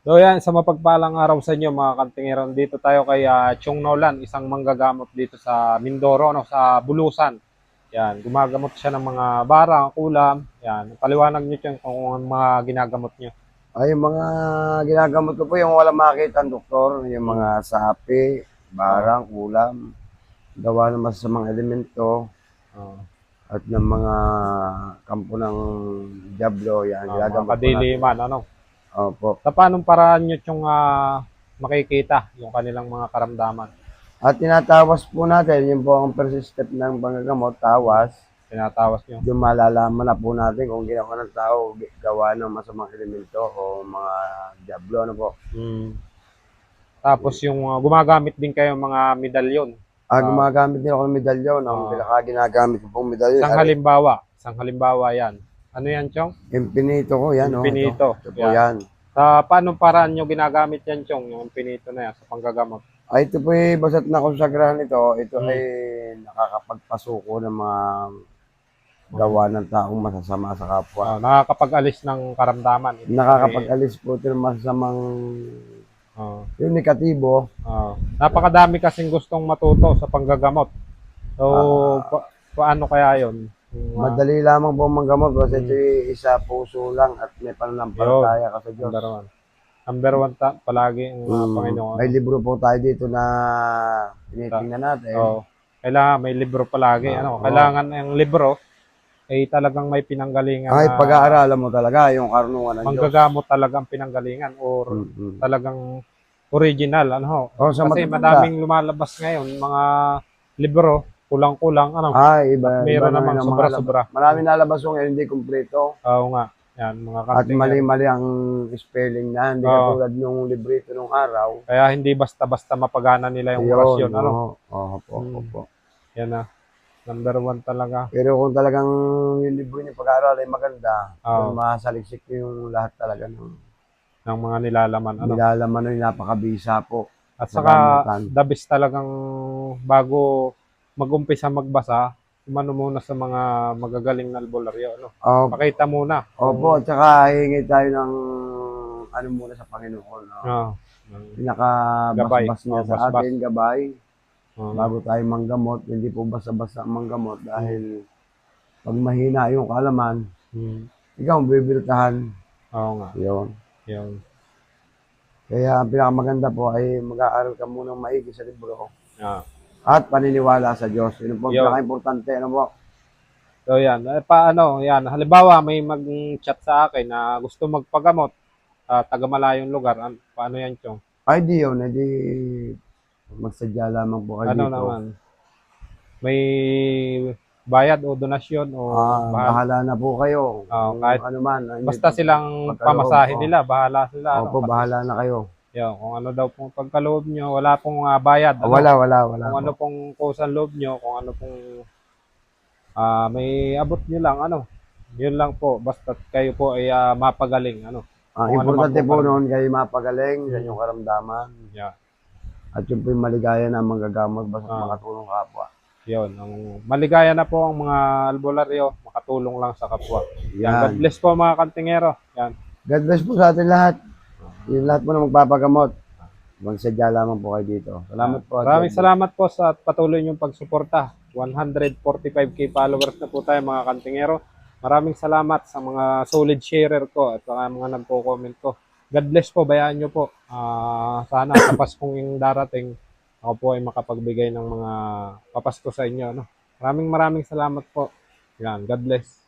So yan, sa mapagpalang araw sa inyo mga kantingero, dito tayo kay ah, Chong Nolan, isang manggagamot dito sa Mindoro, no, sa Bulusan. Yan, gumagamot siya ng mga barang, kulam. Yan, paliwanag niyo dyan kung ano mga ginagamot niyo. Ay, yung mga ginagamot ko po, yung wala makita ang doktor, yung mga sapi, barang, ulam, gawa ng masasamang elemento, Oh, at ng mga kampo ng Diablo, yan, uh, ginagamot mga kadiliman, ano. Opo. Sa paanong paraan niyo yung ah, makikita yung kanilang mga karamdaman? At tinatawas po natin, yun po ang first step ng panggagamot, tawas. Tinatawas niyo. Yung malalaman na po natin kung ginawa ng tao, gawa ng masamang elemento o mga Diablo, ano po. Mm. Tapos yung ah, gumagamit din kayo mga medalyon. Ah, Ah. gumagamit din ako ng medalyon. Ang Ah. pinaka ginagamit ko pong medalyon. Isang halimbawa, isang halimbawa yan. Ano yan, Chong? Infinito ko, yan. oh, Infinito. Ito, ito po Yan. Sa paano paraan nyo ginagamit yan, Chong, yung pinito na yan sa panggagamot? Ay, ito po eh, basta't nakonsagrahan ito, ito Hmm. ay nakakapagpasuko ng mga gawa ng taong masasama sa kapwa. Ah, nakakapag-alis ng karamdaman. Ibig Nakakapag-alis po ito ng masasamang sabihin, ah, yung negatibo. ah, napakadami kasing gustong matuto sa panggagamot. So, pa- paano kaya yon? Yung, ah, Madali lamang po manggamot Hmm. ito ay isa puso lang at may pananampalataya ka sa Diyos. number one. Number one ta, palagi ang ah, Mm, Panginoon. May libro po tayo dito na tinitingnan natin. Oo. kailangan may libro palagi. Ah, ano, oo. kailangan ang libro ay talagang may pinanggalingan. Ay, na pag-aaralan mo talaga yung karunungan ng Diyos. manggagamot talagang pinanggalingan or Mm-mm. talagang original ano ho. Oh, sa Kasi matatanda. madaming lumalabas ngayon mga libro kulang-kulang ano. Ay, iba. Meron iba mga sobra-sobra. Marami nalabas yung hindi kumpleto. Oo nga. Yan mga At mali-mali ang spelling na. Hindi Oo. katulad nung librito nung araw. Kaya hindi basta-basta mapagana nila yung orasyon ano. oo. Oo po, Mm. opo. Yan na. Number one talaga. Pero kung talagang yung libro niyo pag-aaral ay maganda, kung masaliksik niyo yung lahat talaga ng ng mga nilalaman ano. nilalaman nun, napakabisa po. At saka the best talagang bago mag-umpisa magbasa, umano muna sa mga magagaling na albularyo ano. Oh, Pakita muna. opo, at saka hingi tayo ng ano muna sa Panginoon. No? Ah. Pinaka-basbas niya Oo, sa basbas. atin, gabay. Ah. bago tayo manggamot, hindi po basta-basta manggamot dahil pag mahina yung kalaman, Hmm. ikaw ang bibirtahan. Oo nga. Yun. Yun. Kaya ang pinakamaganda po ay mag-aaral ka munang maigi sa libro Ah. At paniniwala sa Diyos. Yun po ang Yun. pinaka-importante. Ano po? So yan, eh, paano, yan, halimbawa may mag-chat sa akin na gusto magpagamot sa taga malayong lugar, an, paano yan, Chong? Ay, di yun. Hindi magsadya lamang po kayo Ano dito. naman? May bayad o donasyon o Ah, bahal- bahala na po kayo. Ah, Kung kahit- ano man. hindi basta silang pagkaloob, pamasahe nila, bahala sila. ano, Opo, kasi- bahala na kayo. Yun, kung ano daw pong pagkaloob nyo, wala pong ah, bayad. Ano? wala, wala, wala. Kung po. ano pong kusan loob nyo, kung ano pong ah, may abot nyo lang, ano. Yun lang po, basta kayo po ay ah, mapagaling, ano. Ah, kung ano importante man po noon kayo mapagaling sa inyong karamdaman. Yeah. At yung po yung maligaya na manggagamot basta Ah. makatulong kapwa. Yun, ang maligaya na po ang mga albularyo, makatulong lang sa kapwa. Yan. God Yan. bless po mga kantingero. Yan. God bless po sa atin lahat. Yung lahat po na magpapagamot. Magsadya lamang po kayo dito. Salamat po. Maraming salamat po sa patuloy niyong pagsuporta. 145k followers na po tayo mga kantingero. Maraming salamat sa mga solid sharer ko at sa mga nagko-comment ko. God bless po, bayaan niyo po. Ah, sana sa Paskong yung darating, ako po ay makapagbigay ng mga papasko sa inyo. No? Maraming maraming salamat po. Yan, God bless.